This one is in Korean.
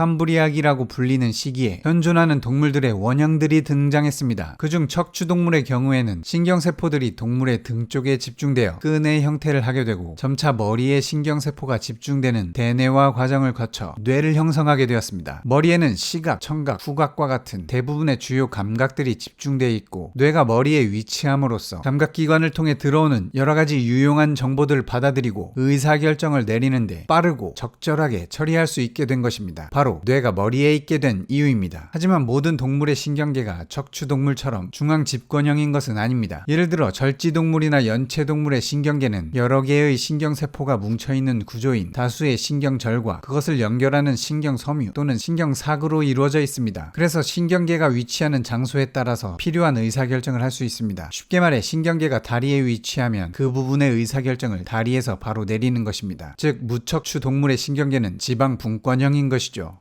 캄브리아기라고 불리는 시기에 현존하는 동물들의 원형들이 등장했습니다. 그중 척추동물의 경우에는 신경세포들이 동물의 등 쪽에 집중되어 끈의 형태를 하게 되고 점차 머리에 신경세포가 집중되는 대뇌화 과정을 거쳐 뇌를 형성하게 되었습니다. 머리에는 시각, 청각, 후각과 같은 대부분의 주요 감각들이 집중되어 있고 뇌가 머리에 위치함으로써 감각기관을 통해 들어오는 여러 가지 유용한 정보들을 받아들이고 의사결정을 내리는데 빠르고 적절하게 처리할 수 있게 된 것입니다. 바로 뇌가 머리에 있게 된 이유입니다. 하지만 모든 동물의 신경계가 척추동물처럼 중앙 집권형인 것은 아닙니다. 예를 들어 절지동물이나 연체동물의 신경계는 여러 개의 신경세포가 뭉쳐있는 구조인 다수의 신경절과 그것을 연결하는 신경섬유 또는 신경사구로 이루어져 있습니다. 그래서 신경계가 위치하는 장소에 따라서 필요한 의사결정을 할 수 있습니다. 쉽게 말해 신경계가 다리에 위치하면 그 부분의 의사결정을 다리에서 바로 내리는 것입니다. 즉 무척추 동물의 신경계는 지방 분권형인 것이죠.